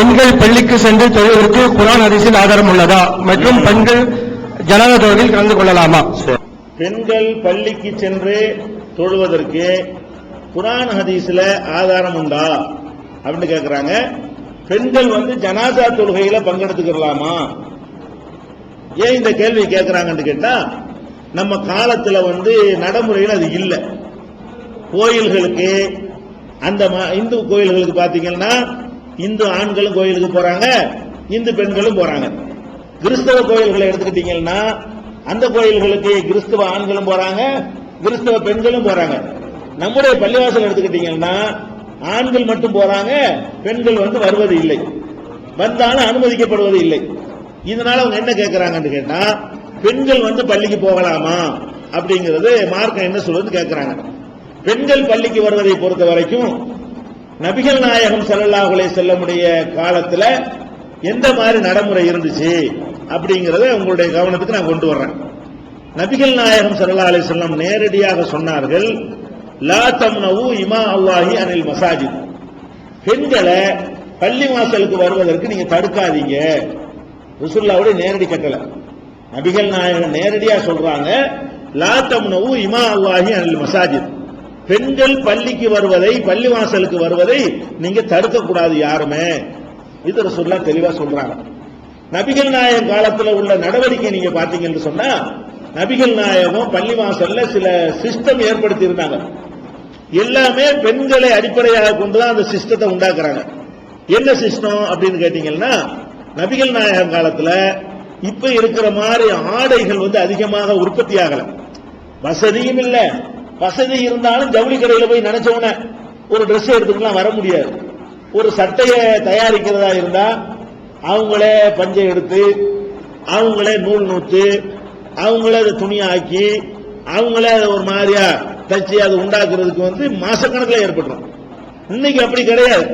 பெண்கள் பள்ளிக்கு சென்று தொழுவதற்கு குரான் ஹதீஸில் ஆதாரம் உள்ளதா? மற்றும் பெண்கள் ஜனதா தொழில் கலந்து கொள்ளலாமா? பெண்கள் பள்ளிக்கு சென்று தொழுவதற்கு குரான் ஹதீஸ்ல ஆதாரம் உண்டா? அப்படின்னு கேக்குறாங்க. பெண்கள் வந்து ஜனாசா தொழுகையில பங்கெடுத்துக்கலாமா? ஏன் இந்த கேள்வி கேட்கிறாங்கன்னு கேட்டா நம்ம காலத்துல வந்து நடைமுறையில் அது இல்லை. கோயில்களுக்கு அந்த இந்து கோயில்களுக்கு பாத்தீங்கன்னா இந்து ஆண்களும் கோயிலுக்கு போறாங்க இந்து பெண்களும் போறாங்க. கிறிஸ்தவ கோயில்களை எடுத்துக்கிட்டீங்கன்னா அந்த கோயில்களுக்கு கிறிஸ்தவ ஆண்களும் போறாங்க கிறிஸ்தவ பெண்களும் போறாங்க. நம்முடைய பள்ளிவாசல் எடுத்துக்கிட்டீங்கன்னா ஆண்கள் மட்டும் போறாங்க பெண்கள் வந்து வருவது இல்லை. வந்தாலும் அனுமதிக்கப்படுவது இல்லை. இதனால அவங்க என்ன கேட்கறாங்கன்னு கேட்டா பெண்கள் வந்து பள்ளிக்கு போகலாமா அப்படிங்கிறது மார்க்கம் என்ன சொல்லுன்னு கேட்கறாங்க பெண்கள் பள்ளிக்கு வருவதை பொறுத்த வரைக்கும் நபிகள் நாயகம் ஸல்லல்லாஹு செல்ல செல்லமுடைய காலத்துல எந்த மாதிரி நடைமுறை இருந்துச்சு அப்படிங்கறத உங்களுடைய கவனத்துக்கு நான் கொண்டு வர்றேன். நபிகள் நாயகம் ஸல்லல்லாஹு அலைஹி செல்லம் நேரடியாக சொன்னார்கள் லா தம்னவு இமா அல்லாஹி அனில் மசாஜித் பெண்களை பள்ளி வாசலுக்கு வருவதற்கு நீங்க தடுக்காதீங்க. ருசுல்லாவுடைய நேரடி கட்டளை. நபிகள் நாயகம் நேரடியா சொல்றாங்க லா தம்னவு இமா அல்லாஹி அனில் மசாஜித் பெண்கள் பள்ளிக்கு வருவதை பள்ளி வாசலுக்கு வருவதை நீங்க தடுக்க கூடாது யாருமே. இது ரசூல்லா தெளிவா சொல்றாங்க. நபிகள் நாயகம் காலத்துல உள்ள நடவடிக்கை நீங்க பாத்தீங்கன்னு சொன்னா நபிகள் நாயகம் பள்ளி வாசல்ல சில சிஸ்டம் ஏற்படுத்தி இருந்தாங்க எல்லாமே பெண்களை அடிப்படையாக கொண்டுதான் அந்த சிஸ்டத்தை உண்டாக்குறாங்க. என்ன சிஸ்டம் அப்படின்னு கேட்டீங்கன்னா நபிகள் நாயகம் காலத்துல இப்ப இருக்கிற மாதிரி ஆடைகள் வந்து அதிகமாக உற்பத்தி ஆகல. வசதியும் இல்லை. வசதி இருந்தாலும் ஜவுளி கடையில போய் நினைச்சவன ஒரு ட்ரெஸ் எடுத்துக்கலாம் வர முடியாது. ஒரு சட்டையை தயாரிக்கிறதா இருந்தா அவங்களே பஞ்சை எடுத்து அவங்களே நூல் நூத்து அவங்களே அதை துணியாக்கி அவங்களே அதை ஒரு மாதிரியா தச்சு அதை உண்டாக்குறதுக்கு வந்து மாசக்கணக்கில் ஏற்பட்டுரும். இன்னைக்கு அப்படி கிடையாது.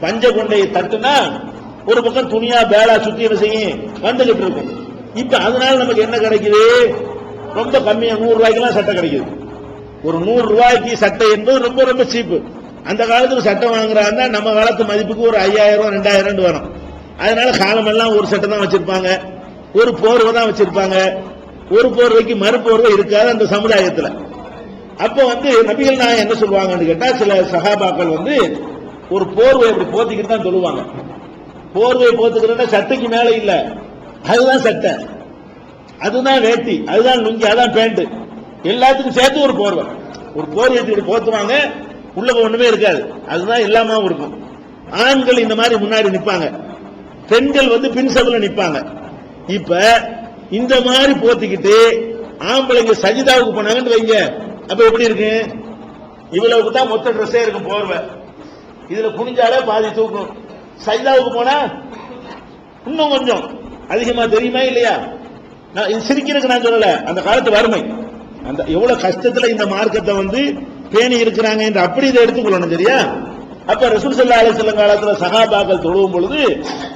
பஞ்ச கொண்டையை தட்டுனா ஒரு பக்கம் துணியா பேலா சுத்தி என்ன செய்யும்? வந்துகிட்டு இருக்கும். இப்ப அதனால நமக்கு என்ன கிடைக்குது? ரொம்ப கம்மியா நூறு ரூபாய்க்கெல்லாம் சட்டை கிடைக்குது. ஒரு நூறு ரூபாய்க்கு சட்டை என்பது ரொம்ப ரொம்ப சீப்பு அந்த காலத்துக்கு சட்டை வாங்குறாங்க நம்ம காலத்து மதிப்புக்கு ஒரு ஐயாயிரம் ரெண்டாயிரம் வரும். அதனால காலமெல்லாம் ஒரு சட்டை தான் வச்சிருப்பாங்க. ஒரு போர்வை தான் வச்சிருப்பாங்க. ஒரு போர்வைக்கு மறுபோர்வை இருக்காது அந்த சமுதாயத்தில். அப்போ வந்து நபிகள் நாயகம் என்ன சொல்லுவாங்கன்னு கேட்டா சில சகாபாக்கள் வந்து ஒரு போர்வை இப்படி போத்திக்கிட்டு தான் சொல்லுவாங்க போர்வை போத்துக்கிறதா சட்டைக்கு மேலே இல்லை. அதுதான் சட்டை. அதுதான் வேட்டி. அதுதான் லுங்கி. அதான் பேண்ட் எல்லாத்துக்கும் சேர்த்து ஒரு போர்வை. ஒரு போர்வை இப்படி போத்துவாங்க. உள்ள ஒண்ணுமே இருக்காது. அதுதான் எல்லாமாவும் இருக்கும். ஆண்கள் இந்த மாதிரி முன்னாடி நிப்பாங்க. பெண்கள் வந்து பின் சபையில நிப்பாங்க. இப்ப இந்த மாதிரி போத்திக்கிட்டு ஆம்பளைங்க சஜிதாவுக்கு போனாங்கன்னு வைங்க. அப்ப எப்படி இருக்கு? இவ்வளவுக்கு தான் மொத்த ட்ரெஸ்ஸே இருக்கும் போர்வை. இதுல குனிஞ்சாலே பாதி தூக்கணும் சஜிதாவுக்கு போனா இன்னும் கொஞ்சம். அதிகமா தெரியுமா இல்லையா? நான் இது சிரிக்கிறதுக்கு நான் சொல்லல. அந்த காலத்து வறுமை. அந்த எவ்வளவு கஷ்டத்துல இந்த மார்க்கத்தை வந்து பேணி இருக்கிறாங்க என்று அப்படி இதை எடுத்துக்கொள்ளணும் சரியா? அப்ப ரசூல் சல்லா அலிஸ்லாம் காலத்துல சகாபாக்கள் தொழுவும் பொழுது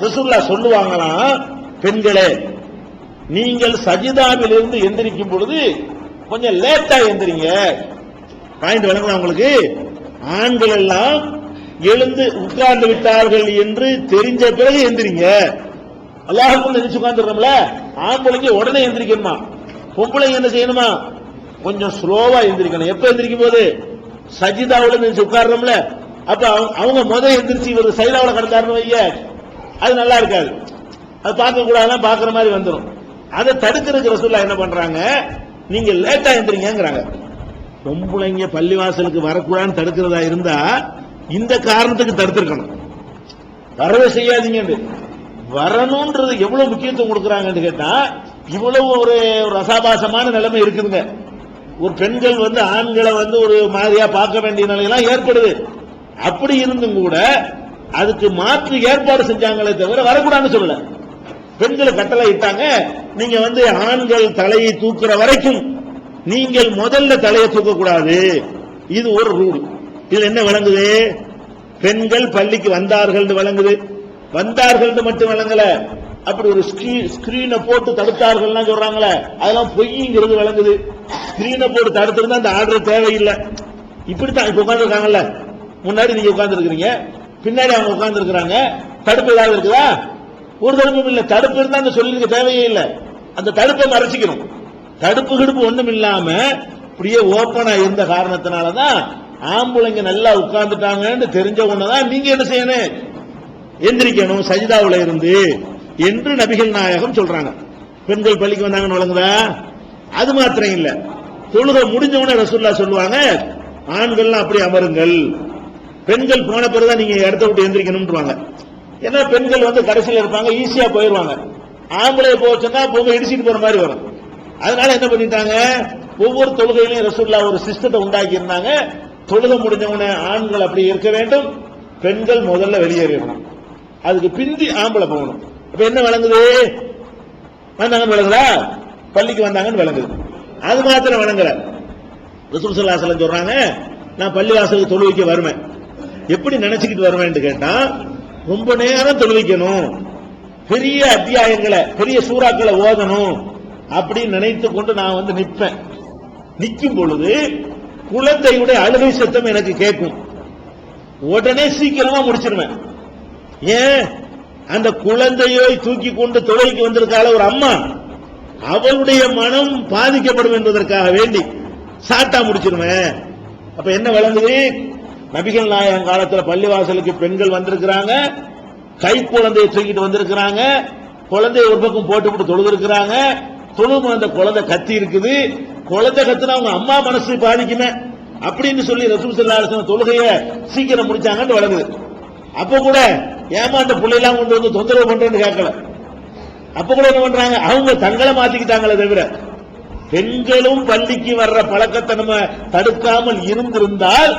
ரசூல்லா சொல்லுவாங்களாம் பெண்களே நீங்கள் சஜிதாவில் இருந்து எந்திரிக்கும் பொழுது கொஞ்சம் லேட்டா எந்திரிங்க. பாயிண்ட் வழங்கலாம் உங்களுக்கு? ஆண்கள் எல்லாம் எழுந்து உட்கார்ந்து விட்டார்கள் என்று தெரிஞ்ச பிறகு எந்திரிங்க. அல்லாஹுக்கும் நினைச்சு உட்கார்ந்துடுறோம்ல? ஆம்பளைங்க உடனே எந்திரிக்கணுமா? பொம்பளைங்க என்ன செய்யணுமா? கொஞ்சம் ஸ்லோவா எந்திரிக்கணும். எப்ப எந்திரிக்கும் போது? சஜிதாவில் நினைச்சு உட்கார்றோம்ல. அப்ப அவங்க- அவங்க எந்திரிச்சு இவர் சைலாவில் கிடந்தாருன்னு வைய அது நல்லா இருக்காது. அது பார்க்க கூடாதுன்னா பாக்குற மாதிரி வந்துடும் அதை தடுக்கிறதுக்கு ரசூல்லா என்ன பண்றாங்க? நீங்க லேட்டா எந்திரிங்கிறாங்க பொம்பளைங்க பள்ளிவாசலுக்கு வரக்கூடாதுன்னு தடுக்கிறதா இருந்தா இந்த காரணத்துக்கு தடுத்திருக்கணும். வரவே செய்யாதீங்க வரணும்ன்றது எவ்வளவு முக்கியத்துவம் கொடுக்குறாங்கன்னு கேட்டா இவ்வளவு ஒரு ஒரு ரசாபாசமான நிலைமை இருக்குதுங்க. ஒரு பெண்கள் வந்து ஆண்களை வந்து ஒரு மாதிரியா பார்க்க வேண்டிய நிலையெல்லாம் ஏற்படுது. அப்படி இருந்தும் கூட அதுக்கு மாற்று ஏற்பாடு செஞ்சாங்களே தவிர வரக்கூடாதுன்னு சொல்லல. பெண்களை கட்டளை இட்டாங்க நீங்க வந்து ஆண்கள் தலையை தூக்குற வரைக்கும் நீங்கள் முதல்ல தலையை தூக்க கூடாது இது ஒரு ரூல். இதுல என்ன விளங்குது? பெண்கள் பள்ளிக்கு வந்தார்கள் விளங்குது. வந்தார்கள் மட்டும் விளங்கல. அப்படி ஒரு ஸ்கிரீனை போட்டு தடுத்தார்கள்னா சொல்றாங்களே அதெல்லாம் பொய்ங்கிறது விளங்குது. ஸ்கிரீனை போட்டு தடுத்திருந்தா அந்த ஆர்டர் தேவையில்லை. இப்படித்தான் இப்ப உட்காந்துருக்காங்கல்ல முன்னாடி நீங்க உட்கார்ந்து பின்னாடி அவங்க உட்காந்துருக்கிறாங்க தடுப்பு ஏதாவது இருக்குதா? ஒரு தடுப்பும் இல்ல. தடுப்பு இருந்தா அந்த சொல்லிருக்க தேவையே இல்ல. அந்த தடுப்பை மறைச்சிக்கணும். தடுப்பு கிடுப்பு ஒண்ணும் இல்லாம இப்படியே ஓப்பனா இருந்த காரணத்தினாலதான் ஆம்பளைங்க நல்லா உட்கார்ந்துட்டாங்கன்னு தெரிஞ்ச உடனேதான் நீங்க என்ன செய்யணும்? எந்திரிக்கணும். சஜிதாவில் இருந்து என்று நபிகள் நாயகம் சொல்றாங்க. பெண்கள் பள்ளிக்கு வந்தாங்கன்னு வழங்குதா? அது மாத்திரம் இல்ல. தொழுகை முடிஞ்ச ரசுல்லா ரசூல்லா சொல்லுவாங்க ஆண்கள்லாம் அப்படி அமருங்கள். பெண்கள் போன பிறகுதான் நீங்க இடத்த விட்டு எந்திரிக்கணும்ன்றாங்க ஏன்னா பெண்கள் வந்து கடைசியில் இருப்பாங்க ஈஸியா போயிடுவாங்க ஆம்பளை போச்சுன்னா பொங்கல் இடிச்சிட்டு போற மாதிரி வரும். அதனால என்ன பண்ணிட்டாங்க? ஒவ்வொரு தொழுகையிலையும் ரசூல்லா ஒரு சிஸ்டத்தை உண்டாக்கி இருந்தாங்க. தொழுகை முடிஞ்ச ஆண்கள் அப்படி இருக்க வேண்டும். பெண்கள் முதல்ல வெளியேறிடணும் அதுக்கு பிந்தி ஆம்பளை போகணும். இப்ப என்ன வழங்குது வந்தாங்கன்னு விளங்குதா? பள்ளிக்கு வந்தாங்கன்னு விளங்குது. அது மாத்திரம் விளங்கல. ரசூல் ஸல்லல்லாஹு சொல்றாங்க நான் பள்ளிவாசலுக்கு தொழுவிக்க வருவேன். எப்படி நினைச்சுக்கிட்டு வருவேன் கேட்டா ரொம்ப நேரம் தொழுவிக்கணும் பெரிய அத்தியாயங்களை பெரிய சூறாக்களை ஓதணும் அப்படின்னு நினைத்து கொண்டு நான் வந்து நிற்பேன். நிற்கும் பொழுது குழந்தையுடைய அழுகை சத்தம் எனக்கு கேட்கும். உடனே சீக்கிரமா முடிச்சிருவேன். ஏன்? அந்த குழந்தையை தூக்கி கொண்டு தொழுகைக்கு வந்திருக்கால ஒரு அம்மா. அவளுடைய மனம் பாதிக்கப்படும் என்பதற்காக வேண்டி சாட்டா முடிச்சிருவேன் அப்ப என்ன விளங்குது நபிகள் நாயகம் காலத்துல பள்ளிவாசலுக்கு பெண்கள் வந்திருக்கிறாங்க. கை குழந்தையை தூக்கிட்டு வந்திருக்கிறாங்க. குழந்தைய ஒரு பக்கம் போட்டு தொழுது இருக்கிறாங்க தொழுது அந்த குழந்தை கத்தி இருக்குது. குழந்தை கத்துனா அவங்க அம்மா மனசு பாதிக்குமே. அப்படின்னு சொல்லி ரசூல் ஸல்லல்லாஹு தொழுகைய சீக்கிரம் முடிச்சாங்கன்னு வழங்குது. அப்ப கூட ஏமாந்த பிள்ளைலாம் கொண்டு வந்து தொந்தரவு பண்றேன்னு கேட்கல. அப்ப கூட என்ன பண்றாங்க? அவங்க தங்களை மாத்திக்கிட்டாங்களே தவிர பெண்களும் பள்ளிக்கு வர்ற பழக்கத்தை நம்ம தடுக்காமல் இருந்திருந்தால்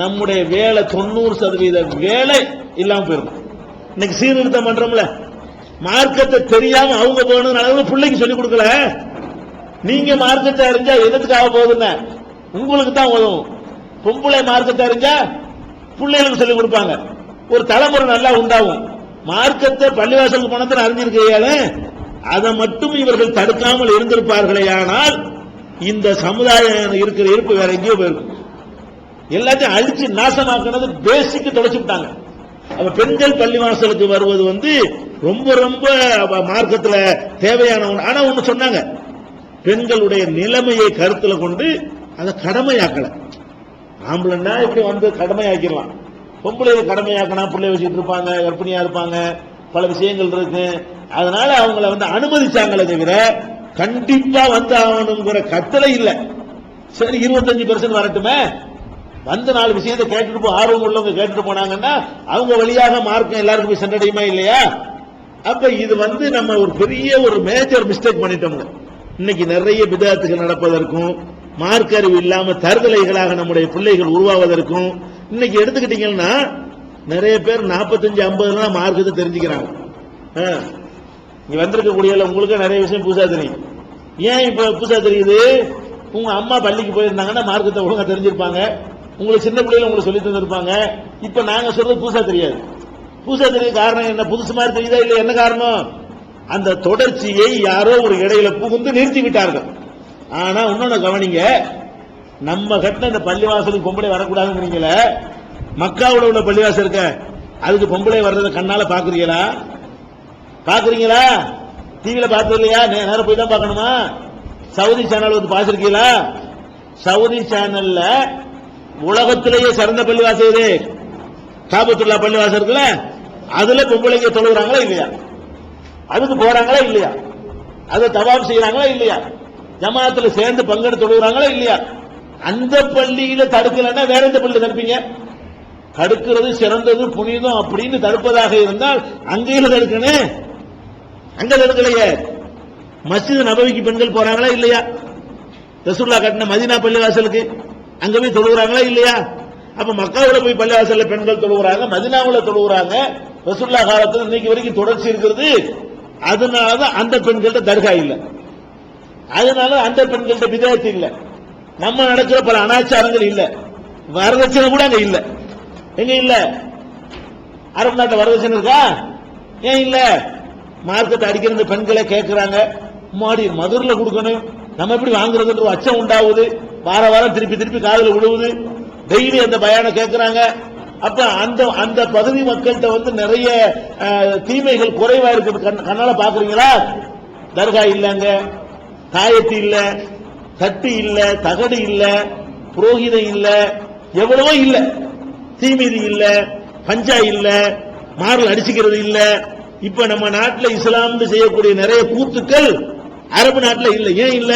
நம்முடைய வேலை தொண்ணூறு சதவீத வேலை இல்லாம போயிருக்கும் இன்னைக்கு சீர்திருத்தம் பண்றோம்ல. மார்க்கத்தை தெரியாம அவங்க போகணும் அளவு பிள்ளைக்கு சொல்லி கொடுக்கல. நீங்க மார்க்கத்தை அறிஞ்சா எதுக்காக போகுதுன்னு? உங்களுக்கு தான் உதவும். பொம்பளை மார்க்கத்தை அறிஞ்சா பிள்ளைகளுக்கு சொல்லி கொடுப்பாங்க. ஒரு தலைமுறை நல்லா உண்டாகும். மார்க்கத்தை பள்ளிவாசலுக்கு பணத்தில் அறிஞ்சிருக்கையால அதை மட்டும் இவர்கள் தடுக்காமல் இருந்திருப்பார்களே ஆனால் இந்த சமுதாயம் இருக்கிற இருப்பு வேற எங்கேயோ போயிருக்கும் எல்லாத்தையும் அழிச்சு நாசமாக்குனது பேசிக்கு தொலைச்சு விட்டாங்க. அப்ப பெண்கள் பள்ளிவாசலுக்கு வருவது வந்து ரொம்ப ரொம்ப மார்க்கத்தில் தேவையான ஒன்று ஆனா ஒண்ணு சொன்னாங்க. பெண்களுடைய நிலைமையை கருத்தில் கொண்டு அதை கடமையாக்கல. ஆம்பளைன்னா இப்படி வந்து கடமையாக்கிடலாம். பொம்பளை கடமையாக்கினா பிள்ளை வச்சுட்டு இருப்பாங்க கர்ப்பிணியா இருப்பாங்க பல விஷயங்கள் இருக்கு. அதனால அவங்கள வந்து அனுமதிச்சாங்களே தவிர கண்டிப்பா வந்து ஆகணுங்கிற கட்டளை இல்லை. சரி இருபத்தஞ்சு பெர்சன்ட் வரட்டுமே. வந்து நாலு விஷயத்தை கேட்டுட்டு போ ஆர்வம் உள்ளவங்க கேட்டுட்டு போனாங்கன்னா அவங்க வழியாக மார்க்கம் எல்லாருக்கும் போய் சென்றடையுமா இல்லையா? அப்ப இது வந்து நம்ம ஒரு பெரிய ஒரு மேஜர் மிஸ்டேக் பண்ணிட்டோம். இன்னைக்கு நிறைய விதத்துகள் நடப்பதற்கும் மார்க்க அறிவு இல்லாம தருதலைகளாக நம்முடைய பிள்ளைகள் உருவாவதற்கும் இன்னைக்கு எடுத்துக்கிட்டீங்கன்னா நிறைய பேர் 45 ஐம்பது தான் மார்க்கத்தை தெரிஞ்சுக்கிறாங்க. இங்க வந்திருக்கக்கூடிய உங்களுக்கு நிறைய விஷயம் புதுசா தெரியும். ஏன் இப்ப புதுசா தெரியுது? உங்க அம்மா பள்ளிக்கு போயிருந்தாங்கன்னா மார்க்கத்தை ஒழுங்கா தெரிஞ்சிருப்பாங்க. உங்களுக்கு சின்ன பிள்ளைகள் உங்களுக்கு சொல்லி தந்திருப்பாங்க. இப்ப நாங்க சொல்றது புதுசா தெரியாது. புதுசா தெரிய காரணம் என்ன? புதுசு மாதிரி தெரியுதா இல்ல என்ன காரணம்? அந்த தொடர்ச்சியை யாரோ ஒரு இடையில புகுந்து நிறுத்தி விட்டார்கள். ஆனா இன்னொன்னு கவனிங்க நம்ம கட்டின இந்த பள்ளிவாசலுக்கு பொம்பளை வரக்கூடாதுங்கிறீங்கள மக்காவுல உள்ள பள்ளிவாசல் இருக்க அதுக்கு பொம்பளை வர்றத கண்ணால பாக்குறீங்களா? பாக்குறீங்களா? டிவியில பார்த்தது இல்லையா நே- போய் தான் பார்க்கணுமா? சவுதி சேனல் வந்து பார்த்துருக்கீங்களா? சவுதி சேனல்ல உலகத்திலேயே சிறந்த பள்ளிவாசல் இது காபத்துல்லா பள்ளிவாசல் இருக்குல்ல அதுல பொம்பளைங்க தொழுகிறாங்களா இல்லையா? அதுக்கு போறாங்களா இல்லையா? அதை தவாப் செய்யறாங்களா இல்லையா? ஜமாத்துல சேர்ந்து பங்கெடுத்து தொழுகிறாங்களா இல்லையா? அந்த பள்ளியில தடுக்கலன்னா வேற எந்த பள்ளியில தடுப்பீங்க? தடுக்கிறது சிறந்தது புனிதம் அப்படின்னு தடுப்பதாக இருந்தால் அங்கேயும் தடுக்கணும் அங்க தடுக்கலையே. மஸ்ஜித் நபவிக்கு பெண்கள் போறாங்களா இல்லையா? ரசூல்லா கட்டின மதினா பள்ளிவாசலுக்கு அங்க போய் தொழுகிறாங்களா இல்லையா? அப்ப மக்காவுல போய் பள்ளிவாசல்ல பெண்கள் தொழுகிறாங்க மதினாவில் தொழுகிறாங்க. ரசூல்லா காலத்தில் இன்னைக்கு வரைக்கும் தொடர்ச்சி இருக்கிறது. அதனாலதான் அந்த பெண்கள்ட்ட தர்கா இல்லை. அதனால அந்த பெண்கள்ட்ட விதேயத்து இல்ல. நம்ம நடக்கிற பல அனாச்சாரங்கள் இல்ல. வரதட்சணை கூட அங்க இல்ல. எங்க இல்ல? அரபு நாட்டு வரதட்சணை இருக்கா? ஏன் இல்ல? மார்க்கெட் அடிக்கிற இந்த பெண்களை கேட்கிறாங்க மாடி மதுரில் கொடுக்கணும். நம்ம எப்படி வாங்குறதுன்ற ஒரு அச்சம் உண்டாகுது. வார வாரம் திருப்பி திருப்பி காதில் விழுவுது. டெய்லி அந்த பயானம் கேட்கிறாங்க அப்ப அந்த அந்த பகுதி மக்கள்கிட்ட வந்து நிறைய தீமைகள் குறைவா இருக்குது கண்- கண்ணால பாக்குறீங்களா? தர்கா இல்லங்க. தாயத்து இல்ல தட்டு இல்ல தகடு இல்ல புரோகிதம் இல்ல எவ்வளவோ இல்ல. தீமிதி இல்ல பஞ்சா இல்ல மாரல் அடிச்சுக்கிறது இல்ல. இப்ப நம்ம நாட்டில் இஸ்லாம்னு செய்யக்கூடிய நிறைய கூத்துக்கள் அரபு நாட்டில் இல்ல. ஏன் இல்ல?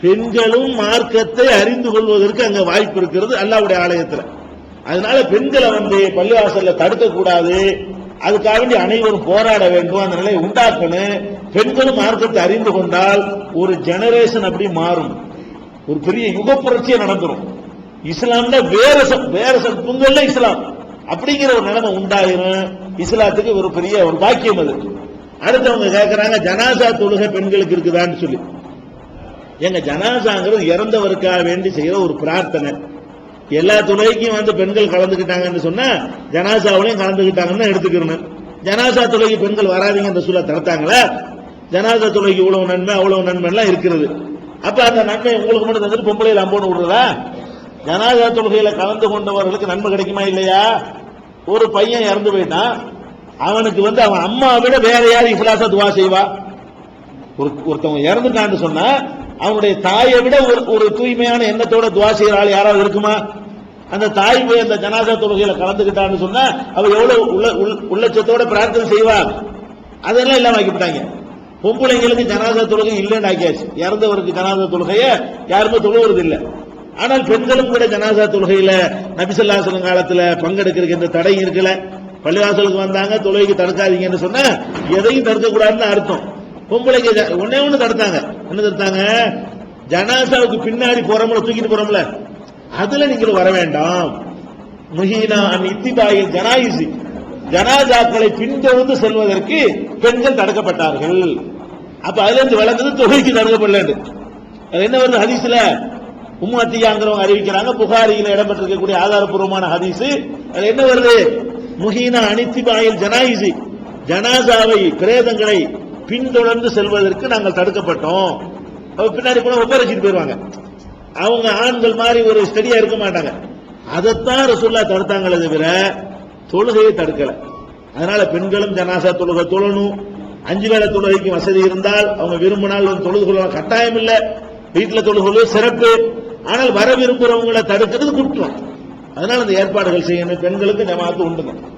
பெண்களும் மார்க்கத்தை அறிந்து கொள்வதற்கு அங்க வாய்ப்பு இருக்கிறது அல்லாவுடைய ஆலயத்துல. அதனால பெண்களை வந்து பள்ளிவாசல்ல தடுக்க கூடாது அதுக்காக வேண்டி அனைவரும் போராட வேண்டும். அந்த நிலையை உண்டாக்கணும் பெண்களும் மார்க்கத்தை அறிந்து கொண்டால் ஒரு ஜெனரேஷன் அப்படி மாறும். ஒரு பெரிய யுக புரட்சியை நடந்துரும். இஸ்லாம்ல வேற வேரசம் வேற இஸ்லாம். அப்படிங்கிற ஒரு நிலைமை உண்டாயிரும். இஸ்லாத்துக்கு ஒரு பெரிய ஒரு பாக்கியம் அது. அடுத்தவங்க கேட்கறாங்க ஜனாசா தொழுகை பெண்களுக்கு இருக்குதான்னு சொல்லி. எங்க ஜனாசாங்கிறது இறந்தவருக்காக வேண்டி செய்யற ஒரு பிரார்த்தனை. எல்லா துறைக்கும் வந்து பெண்கள் கலந்துக்கிட்டாங்கன்னு சொன்னா ஜனாசாவிலையும் கலந்துக்கிட்டாங்கன்னு எடுத்துக்கிறணும் ஜனாசா துறைக்கு பெண்கள் வராதிங்க அந்த சூழல் தடுத்தாங்களா? ஜனாசா துறைக்கு இவ்வளவு நன்மை அவ்வளவு நன்மை எல்லாம் இருக்கிறது. அப்ப அந்த நன்மை உங்களுக்கு மட்டும் தந்துட்டு பொம்பளையில அம்போன்னு விடுறதா? ஜனாசா தொழுகையில கலந்து கொண்டவர்களுக்கு நன்மை கிடைக்குமா இல்லையா? ஒரு பையன் இறந்து போயிட்டான். அவனுக்கு வந்து அவன் அம்மா விட வேற யார் இஃப்லாசா துவா செய்வா? ஒரு ஒருத்தவங்க இறந்துட்டான்னு சொன்னா அவனுடைய தாயை விட ஒரு ஒரு தூய்மையான எண்ணத்தோட துவா செய்யற ஆள் யாராவது இருக்குமா? அந்த தாய் போய் அந்த ஜனாசா தொழுகையில கலந்துக்கிட்டான்னு சொன்னா அவ எவ்வளவு உள்ள உள்ள- பிரார்த்தனை செய்வா? அதெல்லாம் இல்லாம ஆக்கிவிட்டாங்க. பொம்பளைங்களுக்கு ஜனாசா தொழுகை இல்லைன்னு ஆக்கியாச்சு. இறந்தவருக்கு ஜனாசா தொழுகைய யாருமே தொழுவது இல்லை ஆனால் பெண்களும் கூட ஜனாசா தொழுகையில நபிசல்லாசலம் காலத்துல பங்கெடுக்கிறதுக்கு எந்த தடை இருக்கல. பள்ளிவாசலுக்கு வந்தாங்க தொழுகைக்கு தடுக்காதீங்கன்னு சொன்னா எதையும் தடுக்க கூடாதுன்னு அர்த்தம். பொம்பளைக்கு ஒன்னே ஒண்ணே ஒண்ணு தடுத்தாங்க. என்ன தடுத்தாங்க ஜனாசாவுக்கு பின்னாடி போறோம்ல தூக்கிட்டு போறோம்ல. அதுல நீங்கள் வர வேண்டாம். முஹீனா அன் இத்திபாயில் ஜனாயிசி. ஜனாஜாக்களை பின்தொடர்ந்து செல்வதற்கு பெண்கள் தடுக்கப்பட்டார்கள். அப்ப அதுல இருந்து வளர்ந்தது தொகைக்கு தடுக்கப்படல அது என்ன வருது ஹதீஸ்ல? உம்மாத்தியாங்கிறவங்க அறிவிக்கிறாங்க புகாரியில் இடம்பெற்றிருக்கக்கூடிய ஆதாரப்பூர்வமான ஹதீஸ். அது என்ன வருது? முஹீனா அனித்திபாயில் ஜனாயிசி. ஜனாசாவை பிரேதங்களை பின்தொடர்ந்து செல்வதற்கு நாங்கள் தடுக்கப்பட்டோம். பின்னாடி போன ஒப்படைச்சிட்டு போயிருவாங்க. அவங்க ஆண்கள் மாதிரி ஒரு ஸ்டடியா இருக்க மாட்டாங்க. அதைத்தான் ரசுல்லா தடுத்தாங்களே தவிர தொழுகையை தடுக்கல. அதனால பெண்களும் ஜனாசா தொழுகை தொழணும். அஞ்சு வேளை தொழுகைக்கு வசதி இருந்தால் அவங்க விரும்பினால் வந்து தொழுது கொள்ளலாம். கட்டாயம் இல்ல. வீட்டில் தொழுது கொள்வது சிறப்பு. ஆனால் வர விரும்புறவங்களை தடுக்கிறது குற்றம். அதனால அந்த ஏற்பாடுகள் செய்யணும். பெண்களுக்கு ஜமாத்து உண்டுங்க.